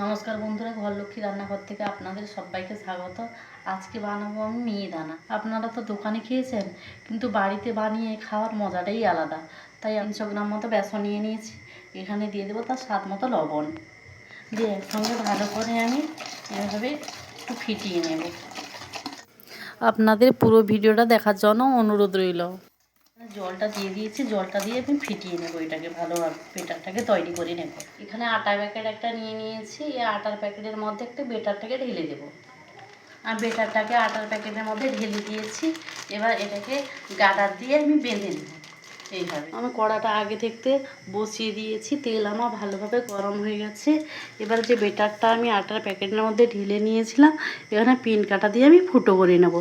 নমস্কার বন্ধুরা, ঘরলক্ষ্মী রান্নাঘর থেকে আপনাদের সবাইকে স্বাগত। আজকে বানাবো আমি মিহিদানা আপনারা তো দোকানে খেয়েছেন, কিন্তু বাড়িতে বানিয়ে খাওয়ার মজাটাই আলাদা। তাই তিনশো গ্রাম মতো বেসন নিয়ে নিয়েছি, এখানে দিয়ে দেবো তার স্বাদ মতো লবণ। দিয়ে একসঙ্গে ভালো করে আমি এভাবে একটু ফিটিয়ে নেব। আপনাদের পুরো ভিডিওটা দেখার জন্য অনুরোধ রইল। জলটা দিয়ে দিয়েছি, জলটা দিয়ে আমি ফিটিয়ে নেব এটাকে ভালোভাবে বেটারটাকে তৈরি করে নেব। এখানে আটা প্যাকেট একটা নিয়ে নিয়েছি, এই আটার প্যাকেটের মধ্যে একটা বেটারটাকে ঢেলে দেবো। আর বেটারটাকে আটার প্যাকেটের মধ্যে ঢেলে দিয়েছি, এবার এটাকে গাডার দিয়ে আমি বেঁধে নেব, এইভাবে। আমি কড়াটা আগে থেকে বসিয়ে দিয়েছি, তেল আমার ভালোভাবে গরম হয়ে গেছে। এবার যে বেটারটা আমি আটার প্যাকেটের মধ্যে ঢেলে নিয়েছিলাম, এখানে পিন কাটা দিয়ে আমি ফুটো করে নেব।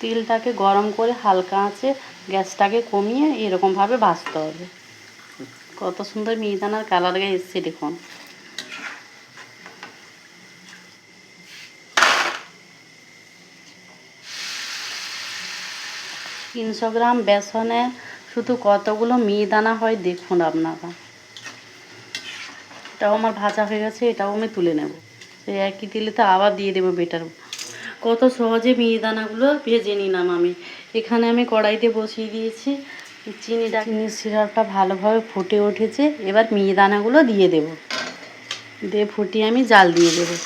তেলটাকে গরম করে হালকা আঁচে গ্যাসটাকে কমিয়ে এরকমভাবে ভাজতে হবে। কত সুন্দর মিহিদানার কালার গায়ে এসছে দেখুন। তিনশো গ্রাম বেসনে শুধু কতগুলো মিহিদানা হয় দেখুন আপনারা। এটাও আমার ভাজা হয়ে গেছে, এটাও আমি তুলে নেব। সেই একই তেলেতে আবার দিয়ে দেবো বেটার কত সহজে মিহিদানাগুলো ভেজে নিলাম আমি। এখানে আমি কড়াইতে বসিয়ে দিয়েছি। চিনিটা চিনির সিরাপটা ভালোভাবে ফুটে উঠেছে। এবার মিহিদানাগুলো দিয়ে দেব। দিয়ে ফুটিয়ে আমি জাল দিয়ে দেবো।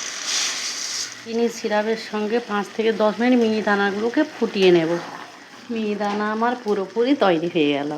চিনির সিরাপের সঙ্গে পাঁচ থেকে দশ মিনিট মিহিদানাগুলোকে ফুটিয়ে নেব। মিহিদানা আমার পুরোপুরি তৈরি হয়ে গেল।